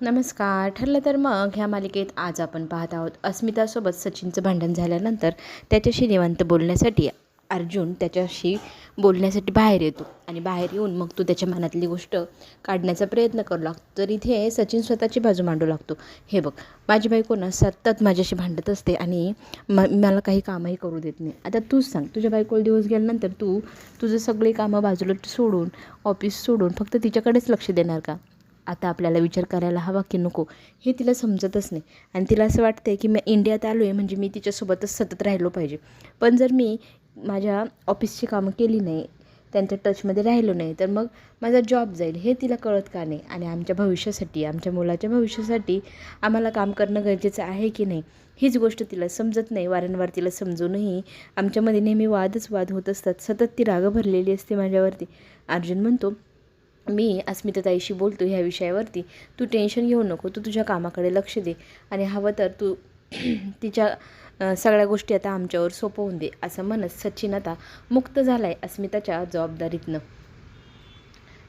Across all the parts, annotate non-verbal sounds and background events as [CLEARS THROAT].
नमस्कार. ठरलं तर मग ह्या मालिकेत आज आपण पाहत आहोत अस्मितासोबत सचिनचं भांडण झाल्यानंतर त्याच्याशी निवांत बोलण्यासाठी अर्जुन त्याच्याशी बोलण्यासाठी बाहेर येतो आणि बाहेर येऊन मग तो त्याच्या मनातली गोष्ट काढण्याचा प्रयत्न करू लागतो. तर इथे सचिन स्वतःची बाजू मांडू लागतो. हे बघ माझी बायको ना सतत माझ्याशी भांडत असते आणि म मला काही कामही करू देत नाही. आता तूच सांग तुझ्या बायकोला दिवस गेल्यानंतर तू तुझं सगळी कामं बाजूला सोडून ऑफिस सोडून फक्त तिच्याकडेच लक्ष देणार का? आता आपल्याला विचार करायला हवा की नको हे तिला समजतच नाही. आणि तिला असं वाटतं की मी इंडियात आलो आहे म्हणजे मी तिच्यासोबतच सतत राहिलो पाहिजे. पण जर मी माझ्या ऑफिसची कामं केली नाही त्यांच्या टचमध्ये राहिलो नाही तर मग माझा जॉब जाईल हे तिला कळत का नाही? आणि आमच्या भविष्यासाठी आमच्या मुलाच्या भविष्यासाठी आम्हाला काम करणं गरजेचं आहे की नाही? हीच गोष्ट तिला समजत नाही. वारंवार तिला समजूनही आमच्यामध्ये नेहमी वादच वाद होत असतात. सतत ती राग भरलेली असते माझ्यावरती. अर्जुन म्हणतो मी अस्मिताताईशी बोलतो ह्या विषयावरती. तू टेन्शन घेऊ नको तू तुझ्या कामाकडे लक्ष दे आणि हवं तर तू [CLEARS THROAT] तिच्या सगळ्या गोष्टी आता आमच्यावर सोपवून दे असं म्हणत सचिन आता मुक्त झाला आहे अस्मिताच्या जबाबदारीतनं.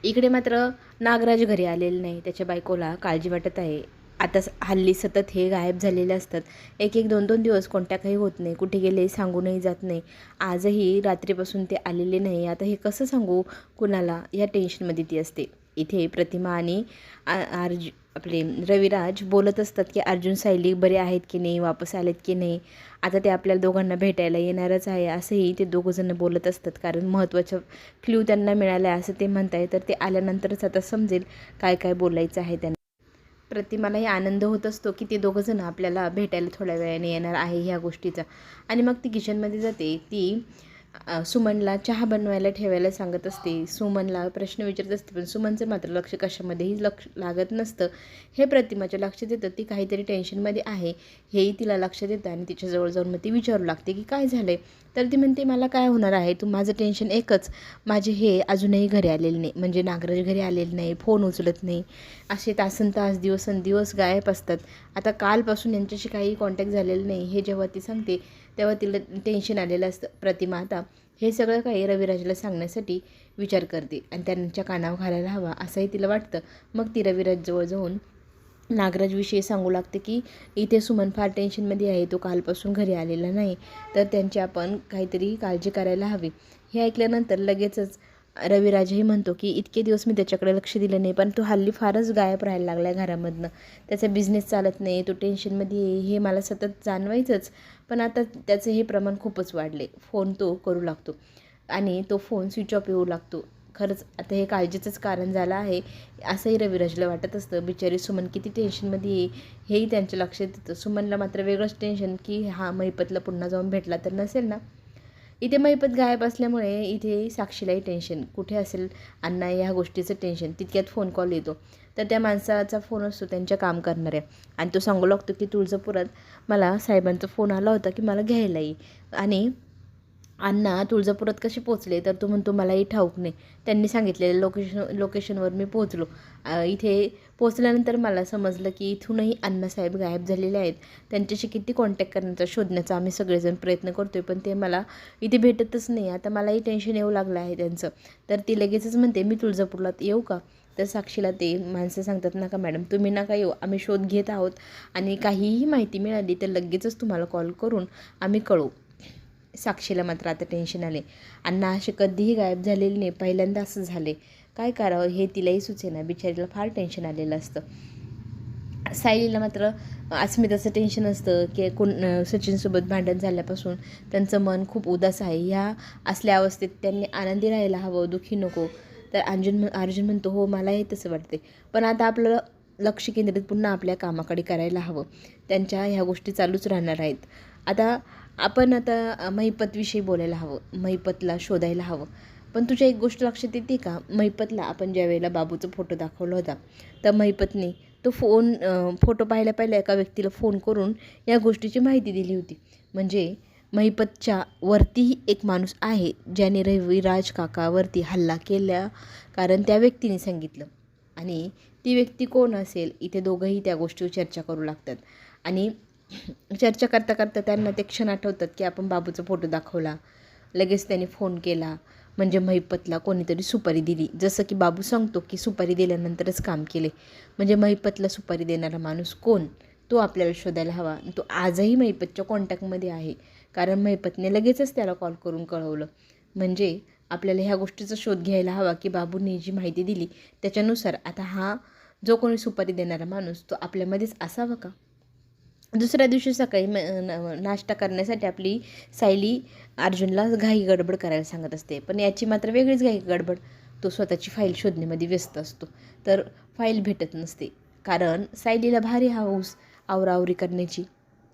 इकडे मात्र नागराज घरी आलेले नाही त्याच्या बायकोला काळजी वाटत आहे. आता स- हल्ली सतत हे गायब झालेले असतात. एक एक दोन दोन दिवस कोणत्या काही होत नाही. कुठे गेले सांगूनही जात नाही. आजही रात्रीपासून ते आलेले नाही. आता हे कसं सांगू कुणाला? या टेन्शनमध्ये ती असते. इथे प्रतिमा आणि अर्ज आपले रविराज बोलत असतात की अर्जुन सायली बरे आहेत की नाही? वापस आलेत की नाही? आता ते आपल्याला दोघांना भेटायला येणारच आहे. असंही ते दोघंजणं बोलत असतात. कारण महत्त्वाचं क्ल्यू त्यांना मिळालं आहे असं ते म्हणत आहे तर ते आल्यानंतरच आता समजेल काय काय बोलायचं आहे त्यांना. प्रतिमालाही आनंद होत असतो की ते दोघंजणं आपल्याला भेटायला थोड्या वेळाने येणार आहे ह्या गोष्टीचा. आणि मग ती किचनमध्ये जाते. ती सुमनला चहा बनवायला ठेवायला सांगत असते. सुमनला प्रश्न विचारत असते पण सुमनचं मात्र लक्ष कशामध्येही लक्ष लागत नसतं. हे प्रतिमाच्या लक्षात येतं ती काहीतरी टेन्शनमध्ये आहे. हेही तिला लक्षात येतं आणि तिच्याजवळ जाऊन मग ती विचारू लागते की काय झालं आहे तर ती म्हणते मला काय होणार आहे? तू माझं टेन्शन एकच. माझे हे अजूनही घरी आलेले नाही. म्हणजे नागराज घरी आलेले नाही फोन उचलत नाही. असे तासन तास दिवसन दिवस गायब असतात. आता कालपासून यांच्याशी काही कॉन्टॅक्ट झालेलं नाही. हे जेव्हा ती सांगते तेव्हा तिला टेन्शन आलेलं असतं. प्रतिमा आता हे सगळं काही रविराजला सांगण्यासाठी विचार करते आणि त्यांच्या कानावर घालायला हवा असंही तिला वाटतं. मग ती रविराजजवळ जाऊन नागराजविषयी सांगू लागते की इथे सुमन फार टेन्शनमध्ये आहे. तो कालपासून घरी आलेला नाही. तर त्यांची आपण काहीतरी काळजी करायला हवी. हे ऐकल्यानंतर लगेचच रविराजही म्हणतो की इतके दिवस मी त्याच्याकडे लक्ष दिलं नाही पण तो हल्ली फारच गायब राहायला लागला आहे घरामधनं. त्याचा बिझनेस चालत नाही तो टेन्शनमध्ये आहे हे मला सतत जाणवायचंच. पण आता त्याचं हे प्रमाण खूपच वाढले फोन तो करू लागतो आणि तो फोन स्विच ऑफ येऊ लागतो. खरंच आता हे काळजीचंच कारण झालं आहे. असंही रविराजला वाटत असतं बिचारी सुमन किती टेन्शनमध्ये आहे हेही त्यांच्या लक्षात येतं. सुमनला मात्र वेगळंच टेन्शन की हा महिपतला पुन्हा जाऊन भेटला तर नसेल ना? इथे महिपत गायब असल्यामुळे इथे साक्षीलाही टेन्शन कुठे असेल अण्णा ह्या गोष्टीचं टेन्शन तितक्यात फोन कॉल येतो. तर त्या माणसाचा फोन असतो त्यांच्या काम करणाऱ्या. आणि तो सांगू लागतो की तुळजापुरात मला साहेबांचा फोन आला होता की मला घ्यायला ये. आणि अण्णा तुळजापुरात कसे पोचले तर तो म्हणतो मलाही ठाऊक नाही. त्यांनी सांगितलेलं लोकेशन लोकेशनवर मी पोचलो इथे पोचल्यानंतर मला समजलं की इथूनही अण्णासाहेब गायब झालेले आहेत. त्यांच्याशी किती कॉन्टॅक्ट करण्याचा शोधण्याचा आम्ही सगळेजण प्रयत्न करतो आहे पण ते मला इथे भेटतच नाही. आता मलाही टेन्शन येऊ लागलं आहे त्यांचं. तर ती लगेचच म्हणते मी तुळजापूरला येऊ का? तर साक्षीला ते माणसं सांगतात नका मॅडम तुम्ही नका येऊ. आम्ही शोध घेत आहोत आणि काहीही माहिती मिळाली तर लगेचच तुम्हाला कॉल करून आम्ही कळवू. साक्षीला मात्र आता टेन्शन आले अण्णा असे कधीही गायब झालेले नाही पहिल्यांदा असं झाले काय करावं हे तिलाही सुचेना बिचारीला फार टेन्शन आलेलं असतं. सायलीला मात्र अस्मिताचं टेन्शन असतं की कोण सचिनसोबत भांडण झाल्यापासून त्यांचं मन खूप उदास आहे. ह्या असल्या अवस्थेत त्यांनी आनंदी राहायला हवं दुःखी नको. तर अर्जुन अर्जुन म्हणतो हो मलाही तसं वाटते पण आता आपलं लक्ष केंद्रित पुन्हा आपल्या कामाकडे करायला हवं. त्यांच्या ह्या गोष्टी चालूच राहणार आहेत. आता आपण आता महिपतविषयी बोलायला हवं महिपतला शोधायला हवं. पण तुझ्या एक गोष्ट लक्षात येते का? महिपतला आपण ज्या वेळेला बाबूचा फोटो दाखवला होता तर महिपतने तो फोन फोटो पाहिल्या पाहिल्या एका व्यक्तीला फोन करून या गोष्टीची माहिती दिली होती. म्हणजे महिपतच्या वरतीही एक माणूस आहे ज्याने रविराज काकावरती हल्ला केला कारण त्या व्यक्तीने सांगितलं. आणि ती व्यक्ती कोण असेल? इथे दोघंही त्या गोष्टीवर चर्चा करू लागतात. आणि चर्चा करता करता त्यांना ते क्षण आठवतात की आपण बाबूचा फोटो दाखवला. लगेच त्यांनी फोन केला. म्हणजे महिपतला कोणीतरी सुपारी दिली. जसं की बाबू सांगतो की सुपारी दिल्यानंतरच काम केले. म्हणजे महिपतला सुपारी देणारा माणूस कोण? तो आपल्याला शोधायला हवा. आणि तो आजही महिपतच्या कॉन्टॅक्टमध्ये आहे. कारण महिपतने लगेचच त्याला कॉल करून कळवलं. म्हणजे आपल्याला ह्या गोष्टीचा शोध घ्यायला हवा की बाबूंनी जी माहिती दिली त्याच्यानुसार आता हा जो कोणी सुपारी देणारा माणूस तो आपल्यामध्येच असावा का? दुसऱ्या दिवशी सकाळी म नाश्ता करण्यासाठी आपली सायली अर्जुनला घाई गडबड करायला सांगत असते. पण याची मात्र वेगळीच घाई गडबड. तो स्वतःची फाईल शोधण्यामध्ये व्यस्त असतो. तर फाईल भेटत नसते. कारण सायलीला भारी हाऊस आवरावरी करण्याची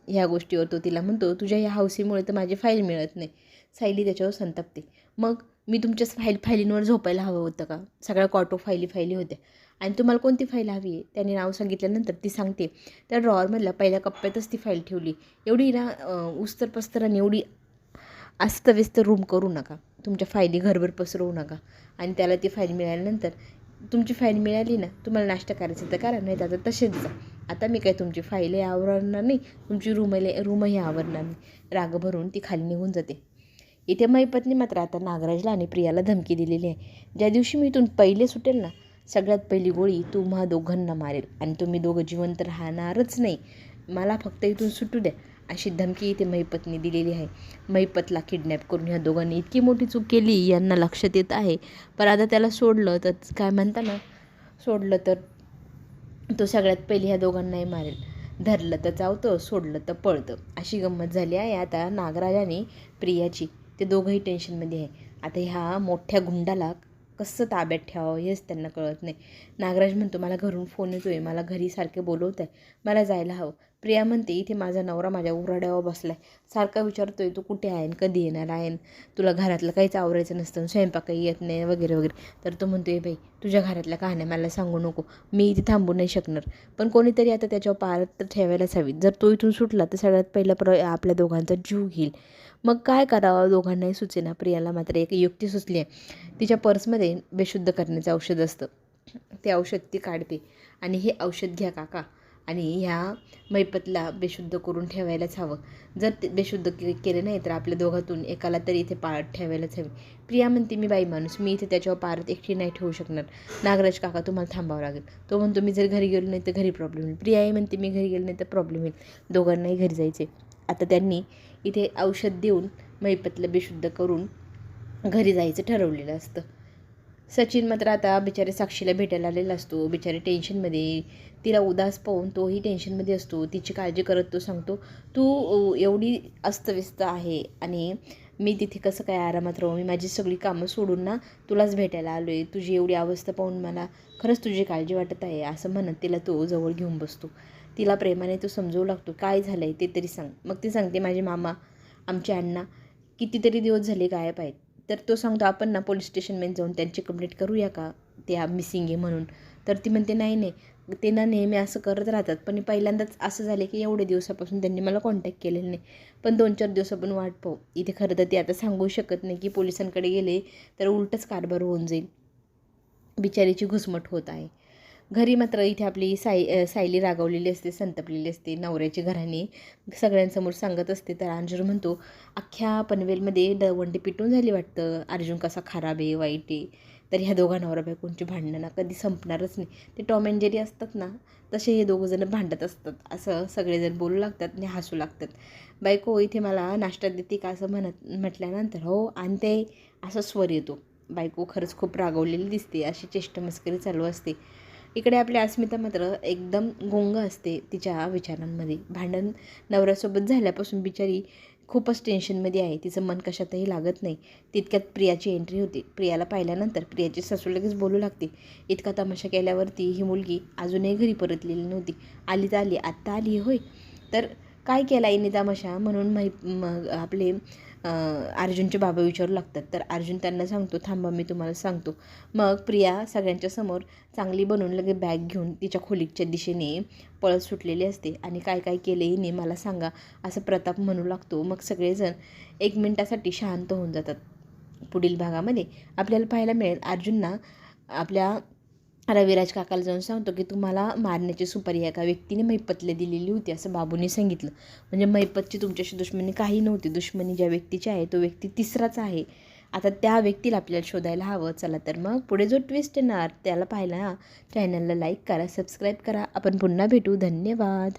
ह्या गोष्टीवर तो तिला म्हणतो तुझ्या या हौसीमुळे तर माझी फाईल मिळत नाही. सायली त्याच्यावर संतापते. मग मी तुमच्याच फाईल फाईलींवर झोपायला हवं होतं का? सगळ्या कॉटो फाईली फाईली होत्या. आणि तुम्हाला कोणती फाईल हवी आहे? त्याने नाव सांगितल्यानंतर ती सांगते. त्या ड्रॉवरमधल्या पहिल्या कप्प्यातच ती फाईल ठेवली. एवढी ना उस्तर पस्तर आणि एवढी अस्तव्यस्त रूम करू नका. तुमच्या फायली घरभर पसरवू नका. आणि त्याला ती फाईल मिळाल्यानंतर तुमची फाईल मिळाली ना तुम्हाला नाश्ता करायचं तर करा नाही तर आता तसेच जा. आता मी काय तुमची फाईलही आवरणार नाही तुमची रूमही रूमही आवरणार नाही. राग भरून ती खाली निघून जाते. इथे मैपत्नी मात्र आता नागराजला आणि प्रियाला धमकी दिलेली आहे. ज्या दिवशी मी इथून पहिले सुटेल ना सगळ्यात पहिली गोळी तुम्हा दोघांना मारेल आणि तुम्ही दोघं जिवंत राहणारच नाही. मला फक्त इथून सुटू द्या अशी धमकी इथे महिपतने दिलेली आहे. महिपतला किडनॅप करून ह्या दोघांनी इतकी मोठी चूक केली यांना लक्षात येत आहे. पण आता त्याला सोडलं तर काय म्हणता ना सोडलं तर तो सगळ्यात पहिले ह्या दोघांनाही मारेल. धरलं तर चावतं सोडलं तर पळतं. अशी गंमत झाली आहे आता नागराजाने प्रियाची. ते दोघंही टेन्शनमध्ये आहे. आता ह्या मोठ्या गुंडाला कसं ताब्यात ठेवावं हेच त्यांना कळत नाही. नागराज म्हणतो मला घरून फोन येतो आहे मला घरी सारखे बोलवत आहे मला जायला हवं. प्रिया म्हणते इथे माझा नवरा माझ्या उराड्यावर बसला आहे सारखा विचारतो आहे तू कुठे आहे कधी येणार आहे तुला घरातलं काहीच आवरायचं नसतं. स्वयंपाकही येत नाही वगैरे वगैरे. तर तो म्हणतो आहे बाई तुझ्या घरातल्या कहाण्या मला सांगू नको. मी इथे थांबू नाही शकणार. पण कोणीतरी आता त्याच्यावर पार तर ठेवायलाच हवी जर तो इथून सुटला तर सगळ्यात पहिला प्र आपल्या दोघांचा जीव घेईल. मग काय करावं दोघांनाही सुचेना. प्रियाला मात्र एक युक्ती सुचली आहे तिच्या पर्समध्ये बेशुद्ध करण्याचं औषध असतं. ते औषध ती काढते. आणि हे औषध घ्या काका. आणि ह्या मैपतला बेशुद्ध करून ठेवायलाच हवं. जर ते बेशुद्ध के केले नाही तर आपल्या दोघातून एकाला तरी इथे पाळत ठेवायलाच हवी. प्रिया म्हणते मी बाई माणूस. मी इथे त्याच्यावर पारत एकटी नाही ठेवू शकणार. नागराज काका तुम्हाला थांबावं लागेल. तो म्हणतो मी जर घरी गेलो नाही तर घरी प्रॉब्लेम होईल. प्रियाही म्हणते मी घरी गेलो नाही तर प्रॉब्लेम होईल. दोघांनाही घरी जायचे आता त्यांनी इथे औषध देऊन मैपतलं बेशुद्ध करून घरी जायचं ठरवलेलं असतं. सचिन मात्र आता बिचारे साक्षीला भेटायला आलेला असतो. बिचारे टेन्शनमध्ये तिला उदास पाहून तोही टेन्शनमध्ये असतो. तिची काळजी करत तो सांगतो तू एवढी अस्तव्यस्त आहे आणि मी तिथे कसं काय आरामात राहू? मी माझी सगळी कामं सोडून ना तुलाच भेटायला आलो आहे तुझी एवढी अवस्था पाहून मला खरंच तुझी काळजी वाटत आहे असं म्हणत तिला तो जवळ घेऊन बसतो. तिला प्रेमाने तो समजवू लागतो. काय झालं आहे ते तरी सांग. मग ती सांगते माझे मामा आमचे अण्णा कितीतरी दिवस झाले गायब आहेत. तर तो सांगतो आपण ना पोलीस स्टेशनमध्ये जाऊन त्यांची कंप्लेंट करूया का? त्या मिसिंग आहे म्हणून. तर ती म्हणते नाही नाही. ते ना नेहमी असं करत राहतात. पण पहिल्यांदाच असं झालं की एवढे दिवसापासून त्यांनी मला कॉन्टॅक्ट केलेलं नाही. पण दोन चार दिवस आपण वाट पाहू. इथे खरं तर ते आता सांगू शकत नाही की पोलिसांकडे गेले तर उलटच कारभार होऊन जाईल. बिचारीची घुसमट होत आहे. घरी मात्र इथे आपली साई सायली रागवलेली असते संतपलेली असते नवऱ्याची घराने. सगळ्यांसमोर सांगत असते. तर अंजूर म्हणतो अख्ख्या पनवेलमध्ये दवंडी पिटून झाली वाटतं. अर्जुन कसा खराब आहे वाईट आहे. तर ह्या दोघा नवरा बायकोंची भांडणं ना कधी संपणारच नाही. ते टॉम अँड जेरी असतात ना तसे हे दोघंजणं भांडत असतात. असं सगळेजण बोलू लागतात आणि हसू लागतात. बायको इथे मला नाश्ता देते का असं म्हणत म्हटल्यानंतर हो आणते. असा स्वर येतो. बायको खरंच खूप रागवलेली दिसते. अशी चेष्टमस्करी चालू असते. इकडे आपली अस्मिता मात्र एकदम गोंग असते तिच्या विचारांमध्ये. भांडण नवऱ्यासोबत झाल्यापासून बिचारी खूपच टेन्शनमध्ये आहे. तिचं मन कशातही लागत नाही. तितक्यात प्रियाची एंट्री होती. प्रियाला पाहिल्यानंतर प्रियाची सासू लगेच बोलू लागते. इतका तमाशा केल्यावरती ही मुलगी अजूनही घरी परतलेली नव्हती. आली तर आली. आत्ता आली होय. तर काय केला हिने तमाशा? म्हणून मै मग आपले अर्जुनचे बाबा विचारू लागतात. तर अर्जुन त्यांना सांगतो थांबा मी तुम्हाला सांगतो. मग प्रिया सगळ्यांच्या समोर चांगली बनवून लगे बॅग घेऊन तिच्या खोलीच्या दिशेने पळत सुटलेली असते आणि काय काय केले हिने मला सांगा असं प्रताप म्हणू लागतो. मग सगळेजण एक मिनटासाठी शांत होऊन जातात. पुढील भागामध्ये आपल्याला पाहायला मिळेल अर्जुनना आपल्या रविराज काकाला जाऊन सांगतो की तुम्हाला मारण्याची सुपारी एका व्यक्तीने मैपतले दिलेली होती असं बाबूने सांगितलं. म्हणजे मैपतची तुमच्याशी दुश्मनी काही नव्हती. दुश्मनी ज्या व्यक्तीची आहे तो व्यक्ती तिसराच आहे. आता त्या व्यक्तीला आपल्याला शोधायला हवं. चला तर मग पुढे जो ट्विस्ट येणार त्याला पाहायला चॅनलला लाईक करा सबस्क्राईब करा. आपण पुन्हा भेटू. धन्यवाद.